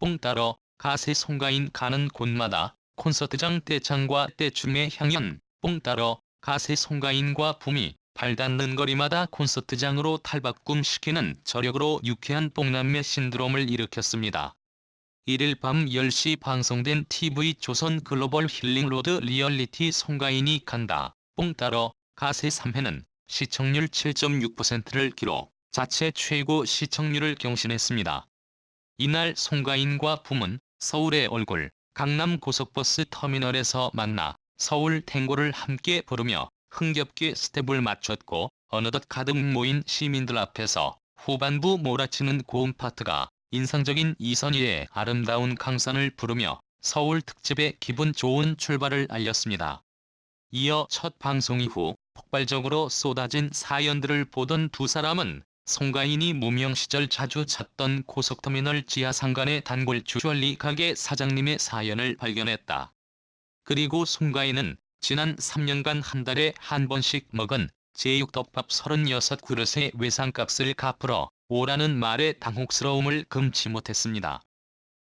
뽕 따러 가세 송가인 가는 곳마다 콘서트장 떼창과 떼춤의 향연, 뽕 따러 가세 송가인과 붐이 발닿는 거리마다 콘서트장으로 탈바꿈시키는 저력으로 유쾌한 뽕남매 신드롬을 일으켰습니다. 1일 밤 10시 방송된 TV 조선 글로벌 힐링 로드 리얼리티 송가인이 간다. 뽕 따러 가세 3회는 시청률 7.6%를 기록, 자체 최고 시청률을 경신했습니다. 이날 송가인과 붐은 서울의 얼굴, 강남 고속버스 터미널에서 만나 서울 탱고를 함께 부르며 흥겹게 스텝을 맞췄고 어느덧 가득 모인 시민들 앞에서 후반부 몰아치는 고음 파트가 인상적인 이선희의 아름다운 강산을 부르며 서울 특집의 기분 좋은 출발을 알렸습니다. 이어 첫 방송 이후 폭발적으로 쏟아진 사연들을 보던 두 사람은 송가인이 무명 시절 자주 찾던 고속터미널 지하상간의 단골 주얼리 가게 사장님의 사연을 발견했다. 그리고 송가인은 지난 3년간 한 달에 한 번씩 먹은 제육덮밥 36그릇의 외상값을 갚으러 오라는 말에 당혹스러움을 금치 못했습니다.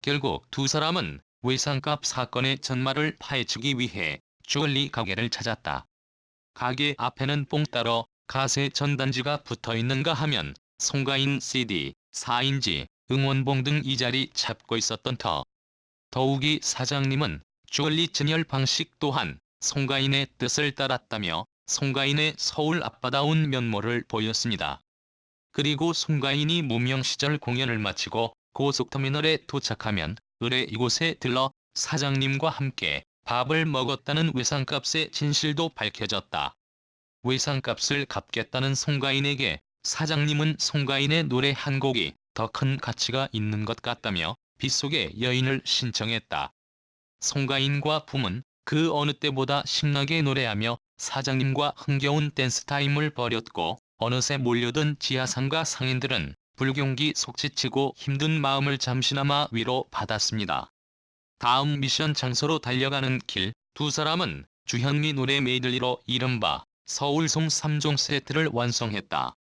결국 두 사람은 외상값 사건의 전말을 파헤치기 위해 주얼리 가게를 찾았다. 가게 앞에는 뽕 따러 가세 전단지가 붙어있는가 하면 송가인 CD, 4인지, 응원봉 등 이 자리 잡고 있었던 터. 더욱이 사장님은 주얼리 진열 방식 또한 송가인의 뜻을 따랐다며 송가인의 서울 아빠다운 면모를 보였습니다. 그리고 송가인이 무명 시절 공연을 마치고 고속터미널에 도착하면 의뢰 이곳에 들러 사장님과 함께 밥을 먹었다는 외상값의 진실도 밝혀졌다. 외상값을 갚겠다는 송가인에게 사장님은 송가인의 노래 한 곡이 더 큰 가치가 있는 것 같다며 빗속의 여인을 신청했다. 송가인과 붐은 그 어느 때보다 신나게 노래하며 사장님과 흥겨운 댄스 타임을 벌였고 어느새 몰려든 지하상가 상인들은 불경기 속지치고 힘든 마음을 잠시나마 위로 받았습니다. 다음 미션 장소로 달려가는 길 두 사람은 주현미 노래 메들리로 이른바 서울송 3종 세트를 완성했다.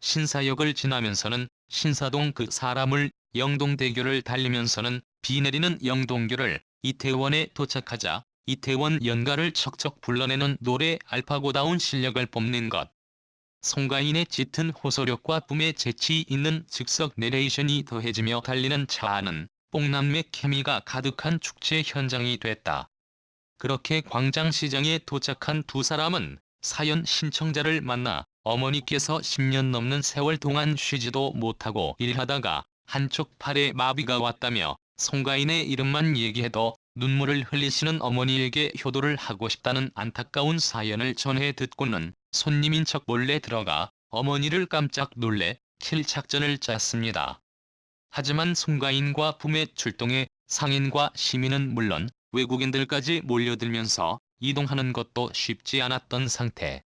신사역을 지나면서는 신사동 그 사람을 영동대교를 달리면서는 비 내리는 영동교를 이태원에 도착하자 이태원 연가를 척척 불러내는 노래 알파고다운 실력을 뽐낸 것. 송가인의 짙은 호소력과 붐의 재치 있는 즉석 내레이션이 더해지며 달리는 차 안은 뽕남매 케미가 가득한 축제 현장이 됐다. 그렇게 광장시장에 도착한 두 사람은 사연 신청자를 만나 어머니께서 10년 넘는 세월 동안 쉬지도 못하고 일하다가 한쪽 팔에 마비가 왔다며 송가인의 이름만 얘기해도 눈물을 흘리시는 어머니에게 효도를 하고 싶다는 안타까운 사연을 전해 듣고는 손님인 척 몰래 들어가 어머니를 깜짝 놀래 킬 작전을 짰습니다. 하지만 송가인과 붐의 출동에 상인과 시민은 물론 외국인들까지 몰려들면서 이동하는 것도 쉽지 않았던 상태.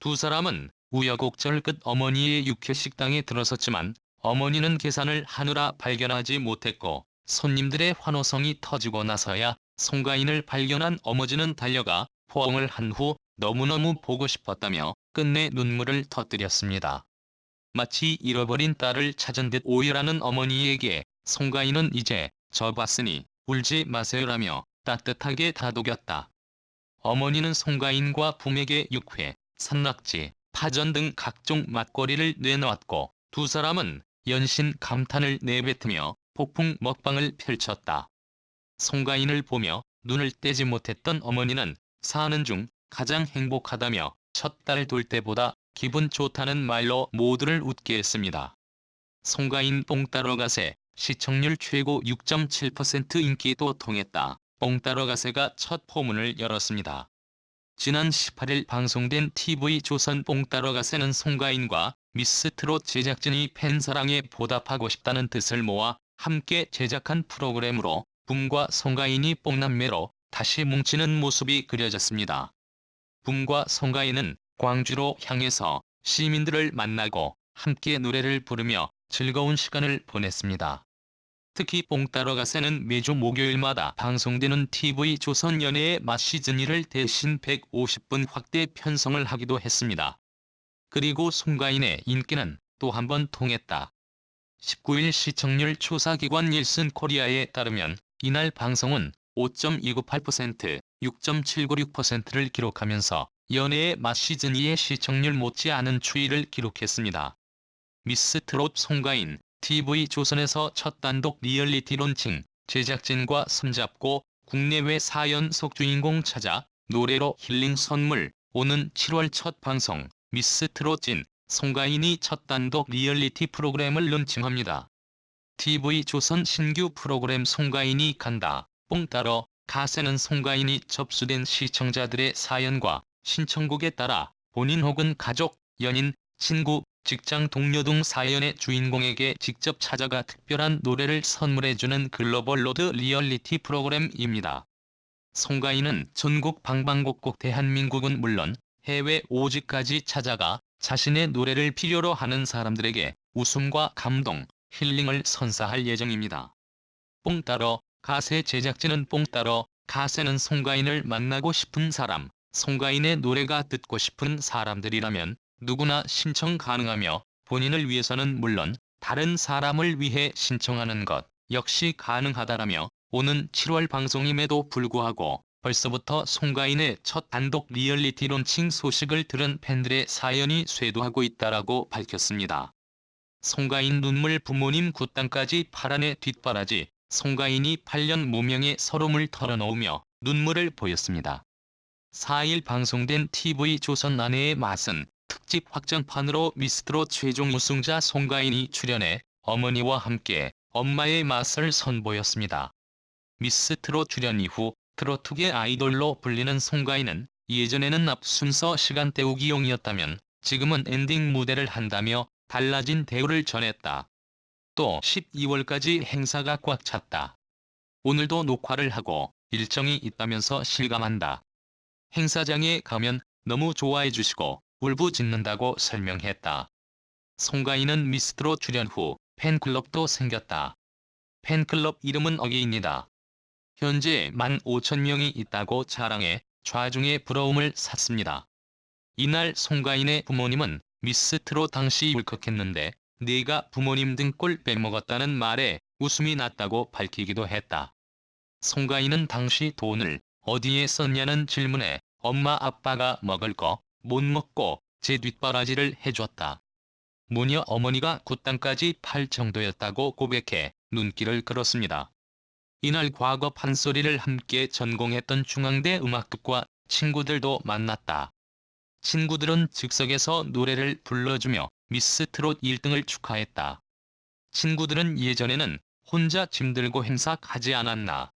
두 사람은 우여곡절 끝 어머니의 육회식당에 들어섰지만 어머니는 계산을 하느라 발견하지 못했고 손님들의 환호성이 터지고 나서야 송가인을 발견한 어머니는 달려가 포옹을 한 후 너무너무 보고 싶었다며 끝내 눈물을 터뜨렸습니다. 마치 잃어버린 딸을 찾은 듯 오열하는 어머니에게 송가인은 이제 저 봤으니 울지 마세요라며 따뜻하게 다독였다. 어머니는 송가인과 붐에게 육회, 산낙지, 파전 등 각종 맛거리를 내놓았고 두 사람은 연신 감탄을 내뱉으며 폭풍 먹방을 펼쳤다. 송가인을 보며 눈을 떼지 못했던 어머니는 사는 중 가장 행복하다며 첫 딸 돌 때보다 기분 좋다는 말로 모두를 웃게 했습니다. 송가인 뽕 따러 가세 시청률 최고 6.7% 인기도 통했다. 뽕 따러 가세가 첫 포문을 열었습니다. 지난 18일 방송된 TV 조선 뽕 따러 가세는 송가인과 미스트롯 제작진이 팬사랑에 보답하고 싶다는 뜻을 모아 함께 제작한 프로그램으로 붐과 송가인이 뽕남매로 다시 뭉치는 모습이 그려졌습니다. 붐과 송가인은 광주로 향해서 시민들을 만나고 함께 노래를 부르며 즐거운 시간을 보냈습니다. 특히 뽕 따러 가세는 매주 목요일마다 방송되는 TV 조선 연예의 맛 시즌 1을 대신 150분 확대 편성을 하기도 했습니다. 그리고 송가인의 인기는 또 한 번 통했다. 19일 시청률 조사기관 일슨 코리아에 따르면 이날 방송은 5.298%, 6.796%를 기록하면서 연예의 맛 시즌 2의 시청률 못지않은 추이를 기록했습니다. 미스 트롯 송가인, TV조선에서 첫 단독 리얼리티 론칭, 제작진과 손잡고 국내외 4연속 주인공 찾아 노래로 힐링 선물, 오는 7월 첫 방송, 미스 트롯진, 송가인이 첫 단독 리얼리티 프로그램을 론칭합니다. TV조선 신규 프로그램 송가인이 간다, 뽕 따러 가세는 송가인이 접수된 시청자들의 사연과 신청곡에 따라 본인 혹은 가족, 연인, 친구, 직장 동료 등 사연의 주인공에게 직접 찾아가 특별한 노래를 선물해주는 글로벌 로드 리얼리티 프로그램입니다. 송가인은 전국 방방곡곡 대한민국은 물론 해외 오지까지 찾아가 자신의 노래를 필요로 하는 사람들에게 웃음과 감동, 힐링을 선사할 예정입니다. 뽕 따러 가세 제작진은 뽕 따러 가세는 송가인을 만나고 싶은 사람, 송가인의 노래가 듣고 싶은 사람들이라면 누구나 신청 가능하며 본인을 위해서는 물론 다른 사람을 위해 신청하는 것 역시 가능하다라며 오는 7월 방송임에도 불구하고 벌써부터 송가인의 첫 단독 리얼리티 론칭 소식을 들은 팬들의 사연이 쇄도하고 있다라고 밝혔습니다. 송가인 눈물 부모님 굿단까지 파란의 뒷바라지 송가인이 8년 무명의 서름을 털어놓으며 눈물을 보였습니다. 4일 방송된 TV조선 아내의 맛은 특집 확장판으로 미스트롯 최종 우승자 송가인이 출연해 어머니와 함께 엄마의 맛을 선보였습니다. 미스트롯 출연 이후 트로트계 아이돌로 불리는 송가인은 예전에는 앞 순서 시간 때우기용이었다면 지금은 엔딩 무대를 한다며 달라진 대우를 전했다. 또 12월까지 행사가 꽉 찼다. 오늘도 녹화를 하고 일정이 있다면서 실감한다. 행사장에 가면 너무 좋아해 주시고 울부짖는다고 설명했다. 송가인은 미스트로 출연 후 팬클럽도 생겼다. 팬클럽 이름은 어게입니다. 현재 15,000명이 있다고 자랑해 좌중의 부러움을 샀습니다. 이날 송가인의 부모님은 미스트로 당시 울컥했는데 네가 부모님 등골 빼먹었다는 말에 웃음이 났다고 밝히기도 했다. 송가인은 당시 돈을 어디에 썼냐는 질문에 엄마 아빠가 먹을 거 못 먹고 제 뒷바라지를 해줬다. 무녀 어머니가 굿단까지 팔 정도였다고 고백해 눈길을 끌었습니다. 이날 과거 판소리를 함께 전공했던 중앙대 음악극과 친구들도 만났다. 친구들은 즉석에서 노래를 불러주며 미스 트롯 1등을 축하했다. 친구들은 예전에는 혼자 짐 들고 행사 가지 않았나.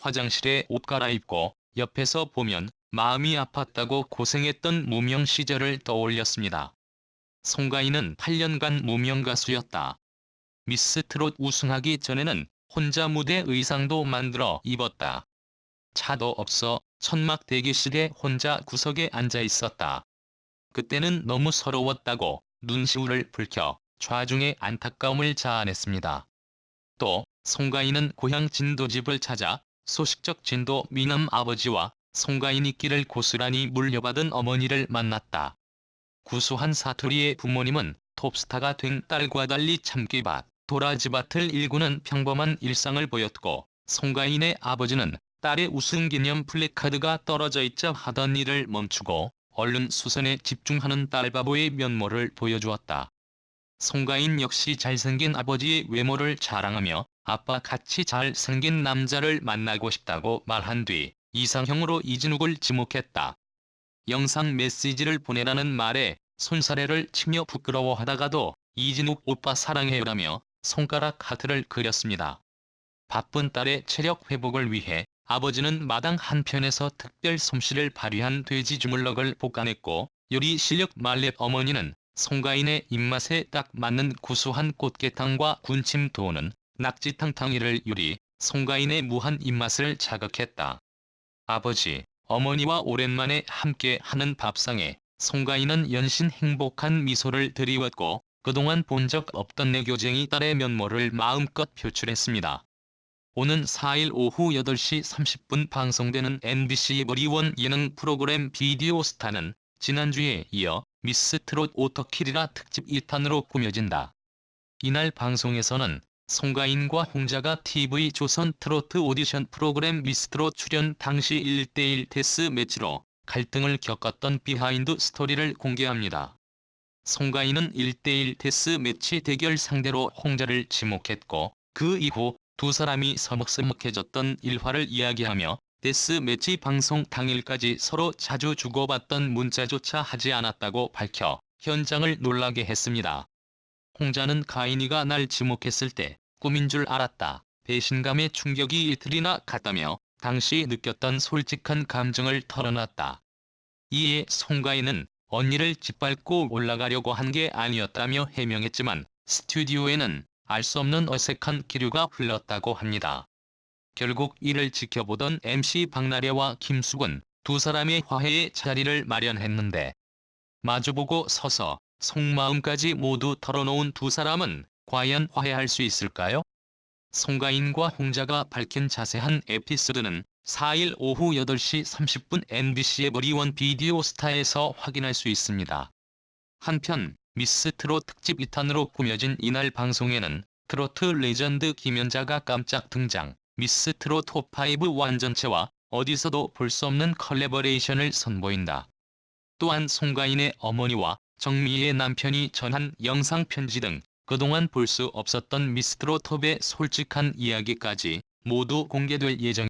화장실에 옷 갈아입고 옆에서 보면 마음이 아팠다고 고생했던 무명 시절을 떠올렸습니다. 송가인은 8년간 무명 가수였다. 미스 트롯 우승하기 전에는 혼자 무대 의상도 만들어 입었다. 차도 없어 천막 대기실에 혼자 구석에 앉아 있었다. 그때는 너무 서러웠다고 눈시울을 붉혀 좌중의 안타까움을 자아냈습니다. 또 송가인은 고향 진도집을 찾아 소식적 진도 미남 아버지와 송가인이 길을 고스란히 물려받은 어머니를 만났다. 구수한 사투리의 부모님은 톱스타가 된 딸과 달리 참기밭, 도라지밭을 일구는 평범한 일상을 보였고 송가인의 아버지는 딸의 우승 기념 플래카드가 떨어져 있자 하던 일을 멈추고 얼른 수선에 집중하는 딸바보의 면모를 보여주었다. 송가인 역시 잘생긴 아버지의 외모를 자랑하며 아빠 같이 잘생긴 남자를 만나고 싶다고 말한 뒤 이상형으로 이진욱을 지목했다. 영상 메시지를 보내라는 말에 손사래를 치며 부끄러워하다가도 이진욱 오빠 사랑해요라며 손가락 하트를 그렸습니다. 바쁜 딸의 체력 회복을 위해 아버지는 마당 한편에서 특별 솜씨를 발휘한 돼지 주물럭을 볶아냈고 요리 실력 말렙 어머니는 송가인의 입맛에 딱 맞는 구수한 꽃게탕과 군침 도는 낙지탕탕이를 요리, 송가인의 무한 입맛을 자극했다. 아버지, 어머니와 오랜만에 함께 하는 밥상에 송가인은 연신 행복한 미소를 드리웠고 그동안 본 적 없던 내교쟁이 딸의 면모를 마음껏 표출했습니다. 오는 4일 오후 8시 30분 방송되는 MBC 머리원 예능 프로그램 비디오 스타는 지난주에 이어 미스 트롯 오터킬이라 특집 1탄으로 꾸며진다. 이날 방송에서는 송가인과 홍자가 TV 조선 트로트 오디션 프로그램 미스트롯 출연 당시 1대1 데스 매치로 갈등을 겪었던 비하인드 스토리를 공개합니다. 송가인은 1대1 데스 매치 대결 상대로 홍자를 지목했고 그 이후 두 사람이 서먹서먹해졌던 일화를 이야기하며 데스 매치 방송 당일까지 서로 자주 주고받던 문자조차 하지 않았다고 밝혀 현장을 놀라게 했습니다. 홍자는 가인이가 날 지목했을 때 꿈인 줄 알았다. 배신감의 충격이 이틀이나 갔다며 당시 느꼈던 솔직한 감정을 털어놨다. 이에 송가인은 언니를 짓밟고 올라가려고 한 게 아니었다며 해명했지만 스튜디오에는 알 수 없는 어색한 기류가 흘렀다고 합니다. 결국 이를 지켜보던 MC 박나래와 김숙은 두 사람의 화해의 자리를 마련했는데 마주보고 서서 속마음까지 모두 털어놓은 두 사람은 과연 화해할 수 있을까요? 송가인과 홍자가 밝힌 자세한 에피소드는 4일 오후 8시 30분 MBC의 머리원 비디오 스타에서 확인할 수 있습니다. 한편 미스 트롯 특집 2탄으로 꾸며진 이날 방송에는 트로트 레전드 김연자가 깜짝 등장, 미스 트롯 톱5 완전체와 어디서도 볼 수 없는 컬래버레이션을 선보인다. 또한 송가인의 어머니와 정미의 남편이 전한 영상 편지 등 그동안 볼 수 없었던 미스트롯 톱의 솔직한 이야기까지 모두 공개될 예정.